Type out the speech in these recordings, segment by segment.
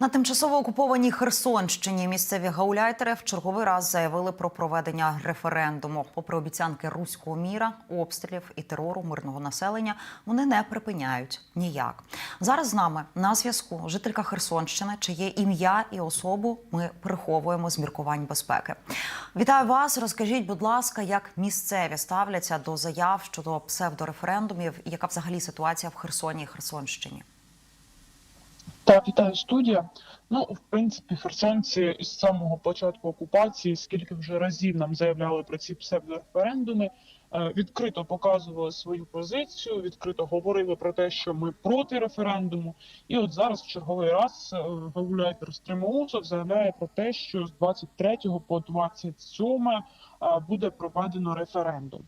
На тимчасово окупованій Херсонщині місцеві гауляйтери в черговий раз заявили про проведення референдуму. Попри обіцянки руського міра, обстрілів і терору мирного населення, вони не припиняють ніяк. Зараз з нами на зв'язку жителька Херсонщини, чиє ім'я і особу ми приховуємо з міркувань безпеки. Вітаю вас. Розкажіть, будь ласка, як місцеві ставляться до заяв щодо псевдореферендумів, яка взагалі ситуація в Херсоні і Херсонщині? Так, вітаю студія. Ну, в принципі, херсонці з самого початку окупації, скільки вже разів нам заявляли про ці псевдореферендуми, е, відкрито показували свою позицію, відкрито говорили про те, що ми проти референдуму. І от зараз в черговий раз е, гауляйтер Стримоусов заявляє про те, що з 23 по 27 е, буде проведено референдум.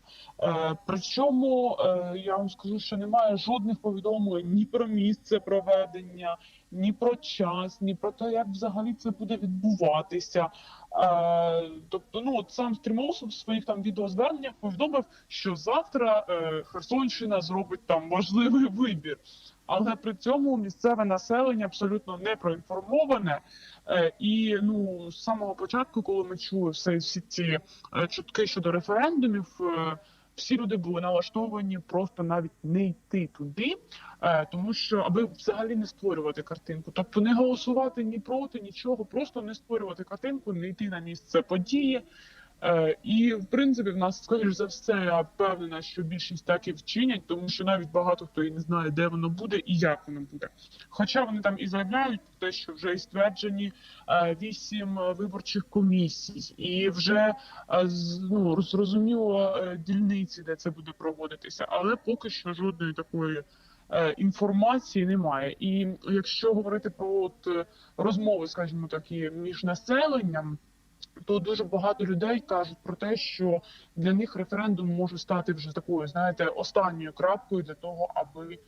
Причому я вам скажу, що немає жодних повідомлень ні про місце проведення, ні про час, ні про те, як взагалі це буде відбуватися. Е, тобто, ну от сам Стрімосов в своїх там відеозверненнях повідомив, що завтра е, Херсонщина зробить там важливий вибір. Але при цьому місцеве населення абсолютно не проінформоване. Е, і ну з самого початку, коли ми чули все всі ці е, чутки щодо референдумів. е, всі люди були налаштовані просто навіть не йти туди, е, тому що аби взагалі не створювати картинку, тобто не голосувати ні проти, нічого, просто не створювати картинку, не йти на місце події. Е, і в принципі, в нас скоріш за все, я впевнена, що більшість так і вчинять, тому що навіть багато хто і не знає, де воно буде і як воно буде. Хоча вони там і заявляють про те, що вже і стверджені е, вісім е, виборчих комісій, і вже ну, зрозуміло дільниці, де це буде проводитися, але поки що жодної такої. Інформації немає, і якщо говорити про от розмови, скажімо такі, між населенням, то дуже багато людей кажуть про те, що для них референдум може стати вже такою, знаєте, останньою крапкою для того, аби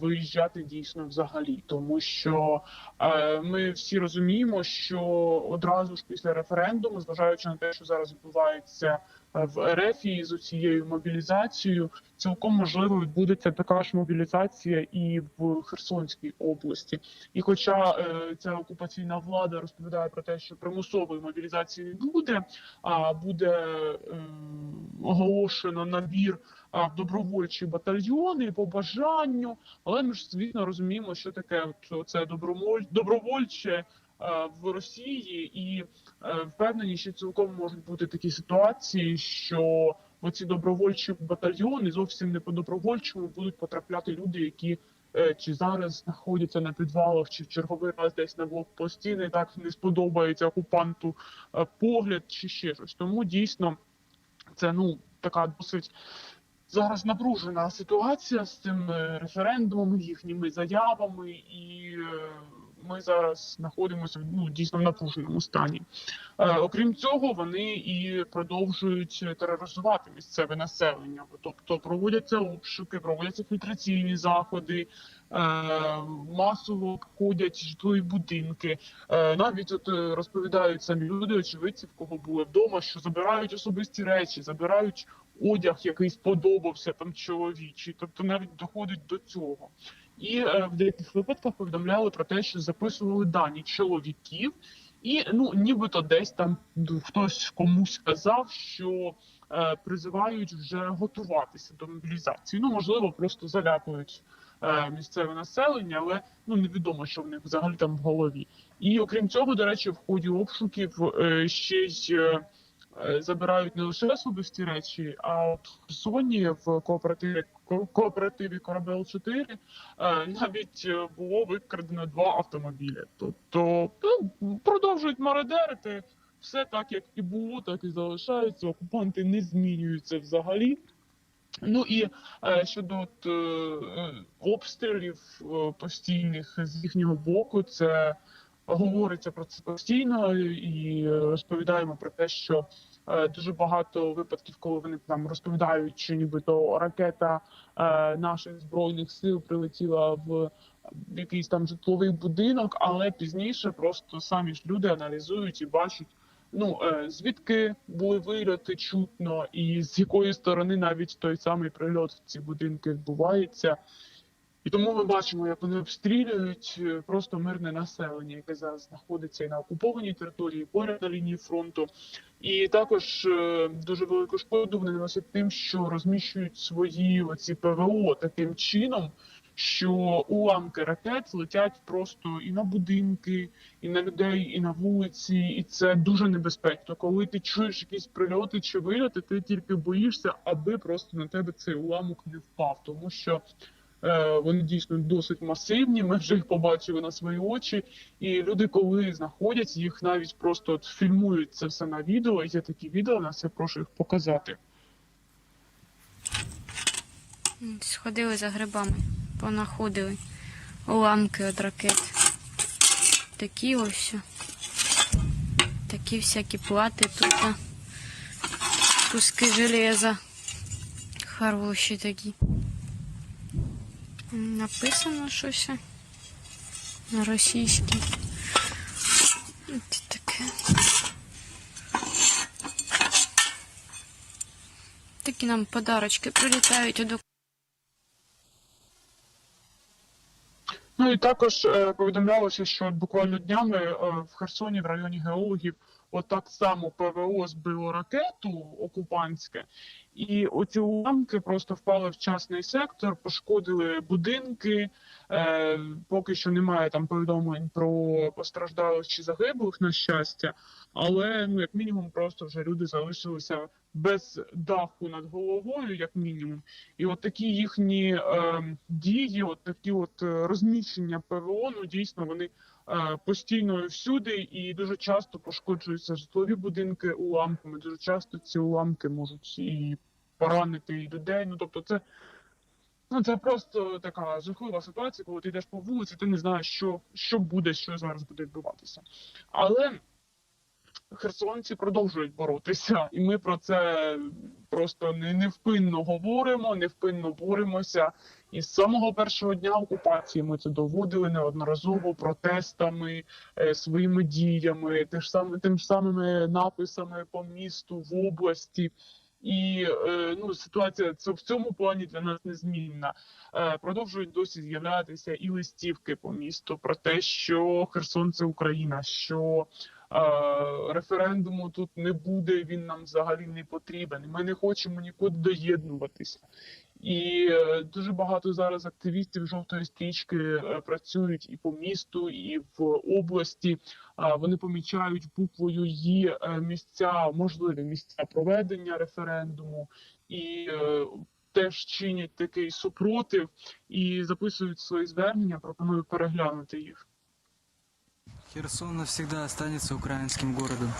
виїжджати дійсно взагалі, тому що е, ми всі розуміємо, що одразу ж після референдуму, зважаючи на те, що зараз відбувається е, в РФ і з цією мобілізацією, цілком можливо відбудеться така ж мобілізація і в Херсонській області. І хоча е, ця окупаційна влада розповідає про те, що примусової мобілізації не буде, а буде е, оголошено набір добровольчі батальйони по бажанню, але ми ж звісно розуміємо, що таке це доброволь, добровольче в Росії, і е, впевнені, що цілком можуть бути такі ситуації, що оці добровольчі батальйони зовсім не по добровольчому будуть потрапляти люди, які е, чи зараз знаходяться на підвалах, чи в черговий раз десь на блокпості, не так не сподобається окупанту е, погляд, чи ще щось. Тому дійсно це ну така досить. Зараз напружена ситуація з цим е, референдумом, їхніми заявами, і е, ми зараз знаходимося ну, дійсно в напруженому стані. Е, окрім цього, вони і продовжують тероризувати місцеве населення. Тобто проводяться обшуки, проводяться фільтраційні заходи, масово обходять житлові будинки. Навіть от розповідають самі люди, очевидці, в кого були вдома, що забирають особисті речі, забирають одяг, який сподобався там чоловічий, тобто навіть доходить до цього. І е, в деяких випадках повідомляли про те, що записували дані чоловіків, і ну нібито десь там хтось комусь сказав, що е, призивають вже готуватися до мобілізації. Ну можливо, просто залякують е, місцеве населення, але ну невідомо, що в них взагалі там в голові. І окрім цього, до речі, в ході обшуків е, ще й забирають не лише особисті речі, а от в Херсоні в кооперативі ко- кооперативі Корабел 4 е, навіть е, було викрадено два автомобілі. Тобто ну, продовжують мародерити. Все так, як і було, так і залишається. Окупанти не змінюються взагалі. Ну і е, щодо от, е, е, обстрілів е, постійних з їхнього боку, це говориться про це постійно і е, розповідаємо про те, що е, дуже багато випадків, коли вони там розповідають, що нібито ракета е, наших збройних сил прилетіла в якийсь там житловий будинок, але пізніше просто самі ж люди аналізують і бачать. Ну звідки були вильоти чутно, і з якої сторони навіть той самий прильот в ці будинки відбувається. І тому ми бачимо, як вони обстрілюють е, просто мирне населення, яке зараз знаходиться і на окупованій території, і поряд на лінії фронту. І також е, дуже велику шкоду вони наносять тим, що розміщують свої оці ПВО таким чином, що уламки ракет летять просто і на будинки, і на людей, і на вулиці, і це дуже небезпечно. Коли ти чуєш якісь прильоти чи вильоти, ти тільки боїшся, аби просто на тебе цей уламок не впав, тому що. Е, Вони дійсно досить масивні. Ми вже їх побачили на свої очі. І люди, коли знаходять їх, навіть просто от фільмують це все на відео. Є такі відео, нас я прошу їх показати. Сходили за грибами, понаходили уламки від ракет. Такі ось. Такі всякі плати тут. Куски железа. Хороші такі. Написано щось на російській. Таке. Такі нам подарочки прилітають до Ну і також е, повідомлялося, що буквально днями е, в Херсоні, в районі геологів, от так само ПВО збило ракету окупантське, і оці уламки просто впали в частний сектор, пошкодили будинки. Е, поки що немає там повідомлень про постраждалих чи загиблих, на щастя. Але ну як мінімум, просто вже люди залишилися без даху над головою, як мінімум. І от такі їхні е, дії, от такі от е, розміщення ПВО, ну дійсно вони е, постійно всюди, і дуже часто пошкоджуються житлові будинки уламками. Дуже часто ці уламки можуть і поранити і людей. Ну тобто, це. Ну, це просто така жахлива ситуація, коли ти йдеш по вулиці, ти не знаєш, що, що буде, що зараз буде відбуватися. Але херсонці продовжують боротися, і ми про це просто не- невпинно говоримо, невпинно боремося. І з самого першого дня окупації ми це доводили неодноразово протестами, е, своїми діями, тим ж саме тим самими написами по місту в області. І е, ну ситуація це в цьому плані для нас незмінна. Е, продовжують досі з'являтися і листівки по місту про те, що Херсон це Україна, що референдуму тут не буде, він нам взагалі не потрібен. Ми не хочемо нікуди доєднуватися. І е, дуже багато зараз активістів жовтої стрічки е, працюють і по місту, і в області. Вони помічають буквою «І» е, місця, можливі місця проведення референдуму, і теж чинять такий супротив і записують свої звернення. Пропоную переглянути їх. Херсон навсегда останется украинским городом.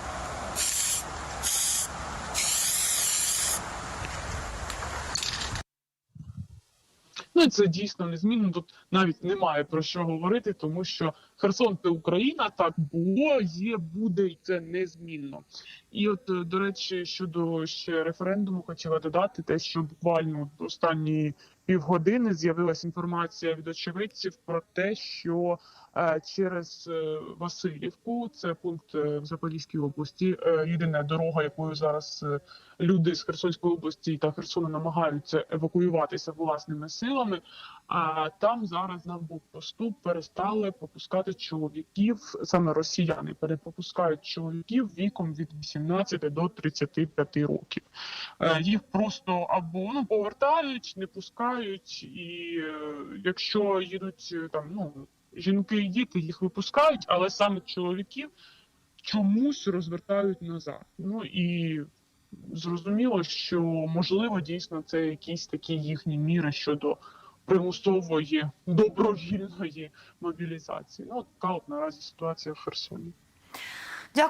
Ну це дійсно незмінно. Тут навіть немає про що говорити, тому що Херсон це Україна, так було, є, буде, і це незмінно. І от, е, до речі, щодо ще референдуму, хотіла додати те, що буквально останні півгодини з'явилася інформація від очевидців про те, що е, через е, Васильівку, це пункт е, в Запорізькій області, єдина дорога, якою зараз люди з Херсонської області та Херсона намагаються евакуюватися власними силами. А там зараз на блокпосту перестали пропускати чоловіків, саме росіяни перепропускають чоловіків віком від 18 до 35 років. Е, Їх просто або ну повертають, не пускають, і е, якщо їдуть е, там ну жінки і діти, їх випускають, але саме чоловіків чомусь розвертають назад. Ну і зрозуміло, що можливо дійсно це якісь такі їхні міри щодо примусової добровільної мобілізації. Ну, така от наразі ситуація в Херсоні.